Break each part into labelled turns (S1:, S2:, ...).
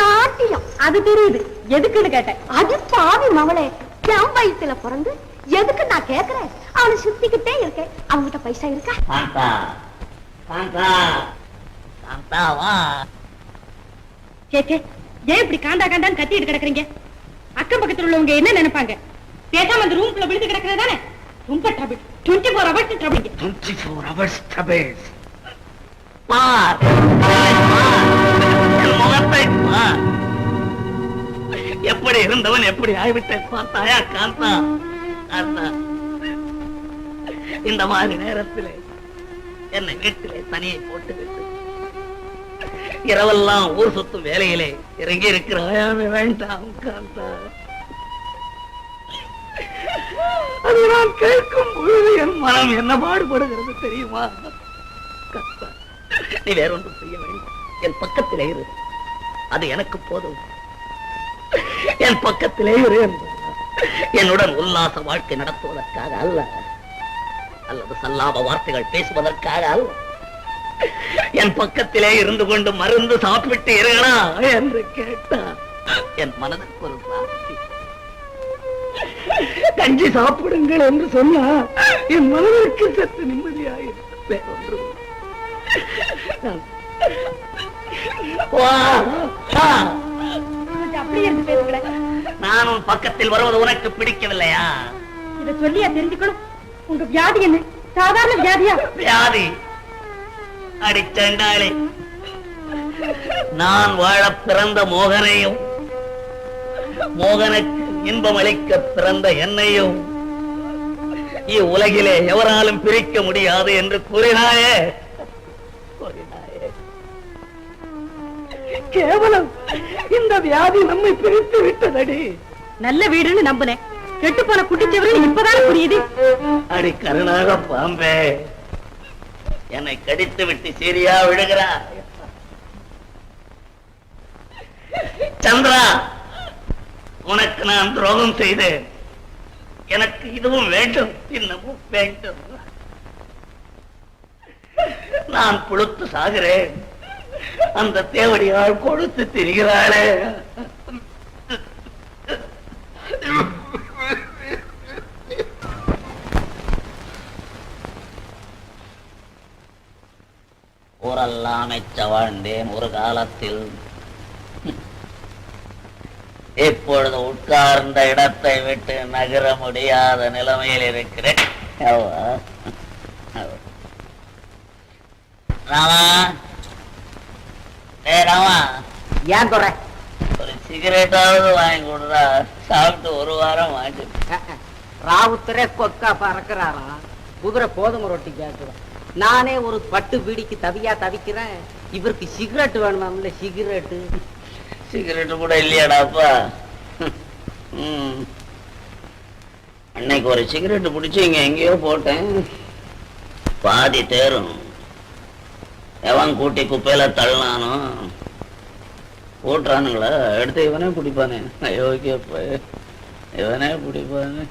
S1: நாட்டியம். அது தெரியுது. எதுக்குன்னு கேட்டேன். அது பாவி மவளே. என் வயித்துல பிறந்து எதுக்கு நான் கேக்குறேன்? அவனை சுத்திக்கிட்டே இருக்கேன். அவன்கிட்ட பைசா இருக்கா? கேக்கே ஏன் இப்படி காண்டா காண்டான்னு கத்திட்டு கிடக்குறீங்க? அக்கம் பக்கத்துல உள்ளவங்க என்ன நினைப்பாங்க? பேசாம அந்த ரூம்குள்ள விழுந்து கிடக்குறது தானே? ரொம்ப trouble twenty four hours trouble
S2: twenty four hours troubles பார். முகத்தை. எப்படி இருந்தவன் எப்படி ஆய்விட்டை பார்த்தாயா காந்தா? காந்தா. இந்த மாதிரி நேரத்தில் என்னை வீட்டிலே தனியை போட்டு விட்டு இரவெல்லாம் ஊர் சுத்தும் வேலையிலே இறங்கி இருக்கிறாயாமே வேண்டாம் காந்தா. அது நான் கேட்கும் பொழுது என் மனம் என்ன பாடுபடுகிறது தெரியுமா? நீ வேற ஒன்றும் செய்ய வேண்டாம். என் பக்கத்திலே இரு. அது எனக்கு போதும். என் பக்கத்திலே இரு என்னுடன் உல்லாச வாழ்க்கை நடத்துவதற்காக அல்ல. அல்லது சல்லாப வார்த்தைகள் பேசுவதற்காக அல்ல. என் பக்கத்திலே இருந்து கொண்டு மருந்து சாப்பிட்டு இருங்களா என்று கேட்டார். என் மனதுக்கு ஒரு சாட்சி கஞ்சி சாப்பிடுங்கள் என்று சொன்னா என் மனதிற்கு சற்று நிம்மதியாயிருக்கும் வேறொன்றும். நான் உன் பக்கத்தில் வருவது உனக்கு பிடிக்கவில்லையா?
S1: இத சொல்லியா தெரிஞ்சுக்கணும்? உங்க வியாதி என்ன? சாதாரண வியாதியா?
S2: வியாதி. அடிச்சண்டாளே நான் வாழ பிறந்த மோகனையும் மோகனுக்கு இன்பம் அளிக்க பிறந்த என்னையும் இவ்வுலகிலே எவராலும் பிரிக்க முடியாது என்று கூறினாயே. கேவலம். இந்த வியாதி நம்மை பிரித்து விட்டதடி.
S1: நல்ல வீடுன்னு நம்புனேன். கெட்டு போன குட்டிச்சவரு இப்பதானே புரியுது?
S2: அடி கருணாக பாம்பே. என்னை கடித்து விட்டு சரியா விடுகிறாய் சந்திரா உனக்கு நான் துரோகம் செய்தேன். எனக்கு இதுவும் வேண்டும். இன்னமும் வேண்டும். நான் புழுத்து சாகிறேன். அந்த தேவடியால் கொடுத்து திரிகிறாளே. ஊரெல்லாம் வாழ்ந்தேன் ஒரு காலத்தில் இப்பொழுது உட்கார்ந்த இடத்தை விட்டு நகர முடியாத நிலைமையில் இருக்கிறேன். ஏ ராமா.
S3: ஏன் குறை
S2: ஒரு சிகரெட்டாவது வாங்கி கொடுறா. சாப்பிட்டு ஒரு வாரம் வாங்கி
S3: ராவுத்தரே கொக்கா பறக்கிறாரா? குதிரை கோதுமை ரொட்டி கேட்கிறோம் நானே ஒரு பட்டு பீடிக்கு தவியா தவிக்கிறேன். இவருக்கு சிகரெட் வேணுமாம்ல சிகரெட்டு.
S2: சிகரெட் கூட இல்லையாடாப்பா ம். அன்னைக்கு ஒரு சிகரெட் பிடிச்சி இங்க எங்கேயோ போட்டேன். பாதி தேரும் எவன் கூட்டி குப்பையில தள்ளினானோ? கூட்டுறானுங்களா? எடுத்து இவனே பிடிப்பானே அயோக்கியப்ப இவனே பிடிப்பானே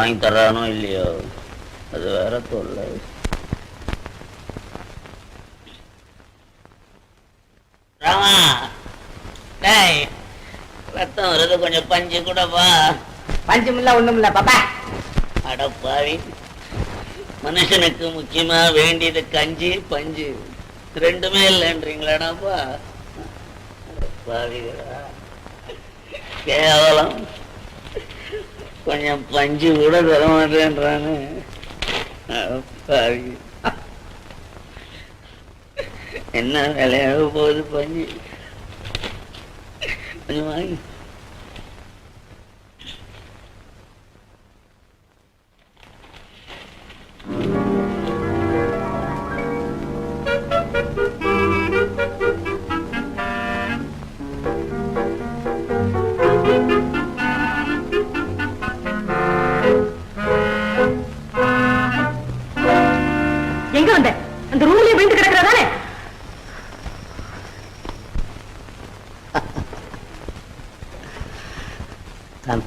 S2: வாங்கி தர்றானோ இல்லையோ அது வேற தொல்லை. ராமா டேய் ரத்தம் வருது கொஞ்சம் பஞ்சு கூடப்பா
S3: பஞ்சம் இல்ல ஒண்ணும் இல்ல பாப்பா.
S2: அட பாவி. மனுஷனுக்கு முக்கியமா வேண்டியது கஞ்சி பஞ்சு. ரெண்டுமே இல்லைன்றீங்களாடாப்பா அட பாவிகளா. கேவலம். கொஞ்சம் பஞ்சு கூட தர மாட்டேன்றானு. என்ன விளையாட போகுது பஞ்சு? கொஞ்சம் வாங்கி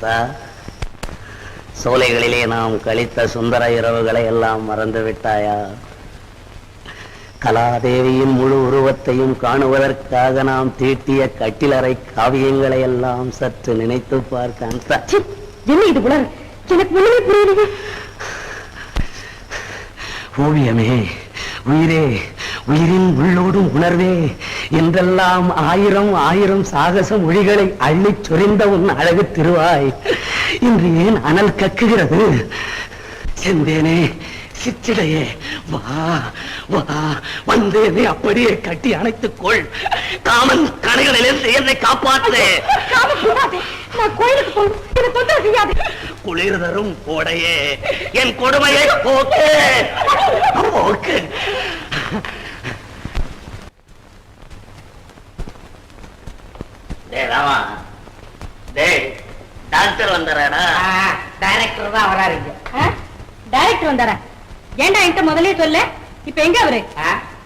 S2: காந்தா சோலைகளிலே நாம் கழித்த சுந்தர இரவுகளை எல்லாம் மறந்து விட்டாயா? கலாதேவியின் முழு உருவத்தையும் காணுவதற்காக நாம் தீட்டிய கட்டிலறை காவியங்களை எல்லாம் சற்று நினைத்து பார் காந்தா
S1: ச்சீ, என்ன இது புலர்? எனக்கு ஒண்ணுமே புரியலையே.
S2: ஓவியமே உயிரே உயிரின் உள்ளோடும் உணர்வே. என்றெல்லாம் ஆயிரம் ஆயிரம் சாகச மொழிகளை அள்ளிச் சொரிந்த உன் அழகு திருவாய். இன்று ஏன் அனல் கக்குகிறது? செந்தேனே சிற்றிடையே வா வா வந்தேனே அப்படியே கட்டி அணைத்துக் கொள். காமன் கணைகளிலிருந்து என்னை காப்பாற்று.
S1: நான் கோயிலுக்கு போகணும்
S2: குளிர் தரும் கோடையே என் கொடுமையை போக்கு. போக்கு. ராமா. டேய் டாக்டர் வந்தாராடா
S3: டைரக்டர் தான் வராருங்க
S1: டைரக்டர் வந்தாரா? ஏன்டா என்கிட்ட முதல்லயே சொல்ல? இப்ப எங்க அவரு?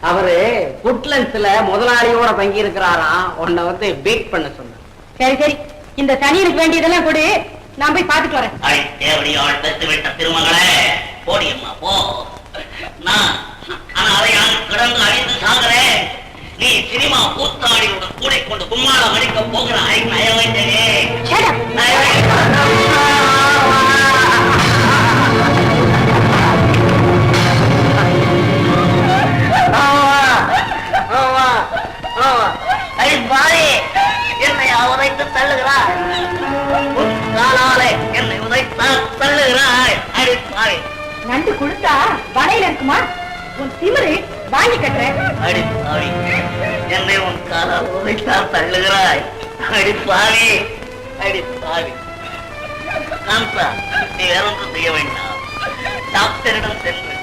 S3: அவரு புட்லன்ஸ்ல முதலாளியோட தங்கி இருக்கிறாராம் உன்னை வந்து பீட் பண்ண சொன்னார்.
S1: சரி சரி. இந்த சனியனுக்கு வேண்டியதெல்லாம் கொடு. நான் போய் பாத்துட்டு வரேன்.
S2: அடி தேவடியால் பெற்று விட்ட திருமகளே போடியம்மா போ. நான் ஆனா அதையால் கிடந்து அழிந்து சாகிறேன். நீ சினிமா கூத்தாடியோட கூடை கொண்டு கும்மாளம் அடிக்க போகிறாய் நயவைத்தே
S1: Shut
S2: என்னை உதைத்தால் தள்ளுகிறாய். அடி பாவி. அடி பாவி. காந்தா நீ வேற செய்ய வேண்டாம். டாக்டரிடம் சென்று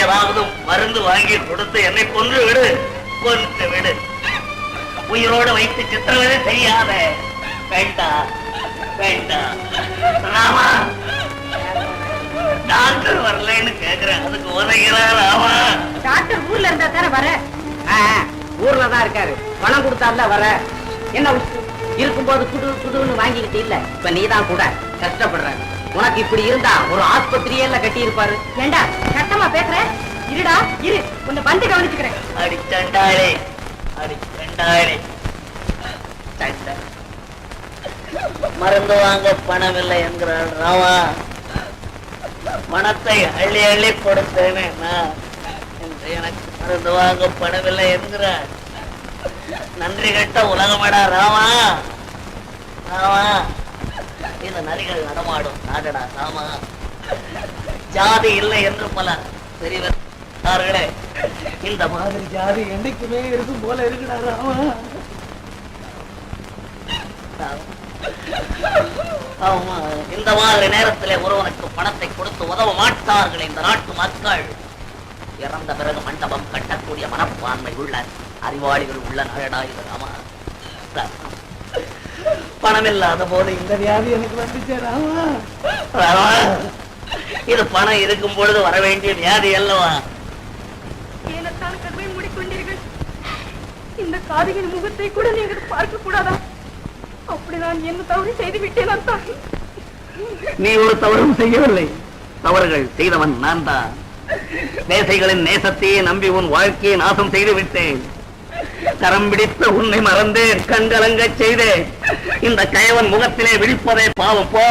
S2: ஏதாவது மருந்து வாங்கி கொடுத்து என்னை கொன்று விடு கொன்று விடு. உயிரோடு வைத்து சித்திரவதை செய்யாத. வேண்டாம் வேண்டாம். ராமா டாக்டர் வரலைன்னு கேக்குறேன். அதுக்கு உதைகிறார் ராமா.
S1: டாக்டர் ஊர்ல இருந்தா தானே வர?
S3: ஊர்ல தான் இருக்காரு. பணம் கொடுத்தால வர என்ன இருக்கும்போது குடு குடுன்னு வாங்கிக்கிட்டு இல்ல. இப்ப நீதான் கூட கஷ்டப்படுற. உனக்கு இப்படி இருந்தா ஒரு ஆஸ்பத்திரியே கட்டி இருப்பாரு
S1: ஏண்டா சத்தமா பேசுற? இருடா இரு. உன்னை வந்து கவனிச்சுக்கிறேன்.
S2: அடி சண்டாளே. அடி சண்டாளே. மருந்து வாங்க பணம் இல்லை என்கிறாள் ராவா. பணத்தை அள்ளி அள்ளி கொடுத்தேனே நான் எனக்கு மருந்து வாங்க பணம் இல்லை நன்றி கட்ட உலகமடா ராமா. ராமா. இந்த நரிகள் நடமாடும். நாடடா ராமா. ஜாதி இல்லை என்று பல பெரியவர்களே இந்த மாதிரி ஜாதி என்னைக்குமே இருக்கும் போல இருக்குடா ராமா. ஆமா. இந்த மாதிரி நேரத்திலே ஒருவனுக்கு பணத்தை கொடுத்து உதவ மாட்டார்கள் இந்த நாட்டு மக்கள். இறந்த பிறகு மண்டபம் கட்டக்கூடிய மனப்பான்மை உள்ள அறிவாளிகள் உள்ள நாடா இது ராமா. பணம் இல்லாத போது இந்த வியாதி எனக்கு வந்துச்சு ராமா. இது பணம் இருக்கும் பொழுது வர வேண்டிய வியாதி அல்லவா?
S1: ஏனத்தான் கண்மை மூடிக்கொண்டீர்கள். இந்த காதியின் முகத்தை கூட நீங்கள் பார்க்க கூடாதா? அப்படி நான் என்ன தவறு செய்து விட்டேன்
S2: நீ ஒரு தவறும் செய்யவில்லை. தவறுகள் செய்தவன் நான் தான் நேசைகளின் நேசத்தையே நம்பி உன் வாழ்க்கையை நாசம் செய்து விட்டேன். கரம் பிடித்து உன்னை மறந்தேன் கண்கலங்க செய்தேன். இந்த கயவன் முகத்திலே விழிப்பதே பாவம். போ.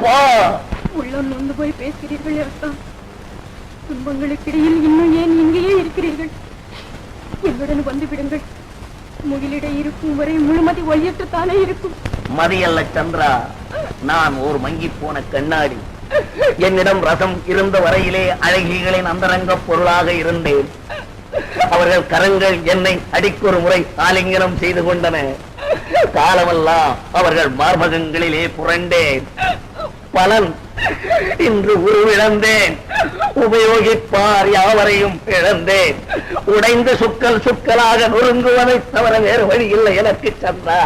S2: போ.
S1: உள்ளம் நொந்து போய் பேசுகிறீர்கள் அர்த்தம் துன்பங்களுக்கிடையில் இன்னும் ஏன் இங்கேயே இருக்கிறீர்கள்? என்னுடன் வந்து விடுங்கள் முகிலிடை இருக்கும் வரை முழுமதி ஒளியற்றுத்தானே இருக்கும்.
S2: மதியல்ல சந்திரா நான் ஒரு மங்கி போன கண்ணாடி. என்னிடம் ரசம் இருந்த வரையிலே அழகிகளின் அந்தரங்க பொருளாக இருந்தேன். அவர்கள் கரங்கள் என்னை அடிக்கொரு முறை ஆலிங்கனம் செய்து கொண்டன. காலமெல்லாம் அவர்கள் மார்பகங்களிலே புரண்டேன். பலன் இன்று உருவிழந்தேன். உபயோகிப்பார் யாவரையும் இழந்தேன். உடைந்து சுக்கல் சுக்கலாக நொறுங்குவதை தவிர வேறு வழி இல்லை எனக்கு சந்தா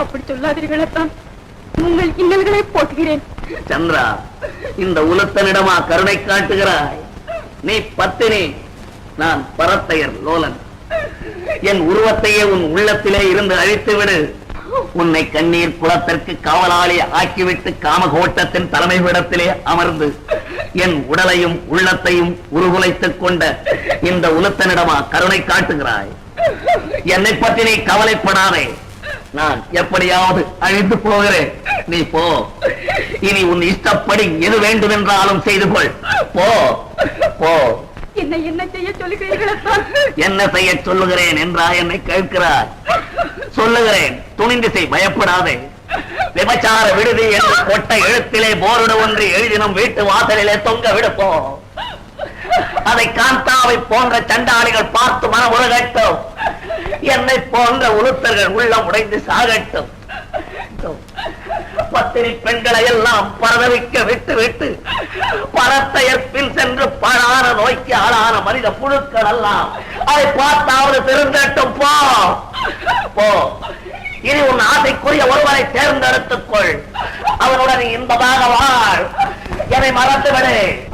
S1: அப்படி சொல்லாதீர்கள் அத்தான் உங்கள் இன்னல்களை போட்டுகிறேன்
S2: சந்திரா இந்த உலத்தனிடமா கருணை காட்டுகிறாய். நீ பத்தினி நான் பரத்தையர் லோலன். என் உருவத்தையே உன் உள்ளத்திலே இருந்து அழித்துவிடு. உன்னை கண்ணீர் குளத்திற்கு காவலாளி ஆக்கிவிட்டு காமகோட்டத்தின் தலைமை தலைமைவிடத்திலே அமர்ந்து என் உடலையும் உள்ளத்தையும் உருகுலைத்துக் கொண்ட இந்த உலத்தனிடமா கருணை காட்டுகிறாய். என்னை பற்றி நீ கவலைப்படாதே. நான் எப்படியாவது அழிந்து போகிறேன். நீ போ. இனி உன் இஷ்டப்படி எது வேண்டுமென்றாலும் செய்து கொள். போ. போ.
S1: என்ன என்ன செய்ய சொல்லுகிறீர்கள்
S2: என்ன செய்ய சொல்லுகிறேன் என்றா என்னை கேட்கிறார் சொல்லுகிறேன். துணிந்து செய் பயப்படாதே. விபச்சார விடுதி என்று கொட்ட எழுத்திலே போர்டு ஒன்று எழுதினும் வீட்டு வாசலிலே தொங்க விடுப்போ. அதை காந்தாவை போன்ற சண்டாளிகள் பார்த்து மனம் உலகட்டும் என்னை போன்ற உளுத்தர்கள் உள்ளம் உடைந்து சாகட்டும். பத்தினி பெண்களை எல்லாம் பரதவிக்க விட்டு விட்டு பரத்தையற்பில் பின் சென்று பணான நோய்க்கு ஆளான மனித புழுக்கள் எல்லாம். அதை பார்த்தாவது திருந்தட்டும் போ. போ. இனி உன் ஆசைக்குரிய ஒருவரை தேர்ந்தெடுத்துக் கொள். அவனுடன் இன்பமாக வாழ். என்னை மறந்துவிடு.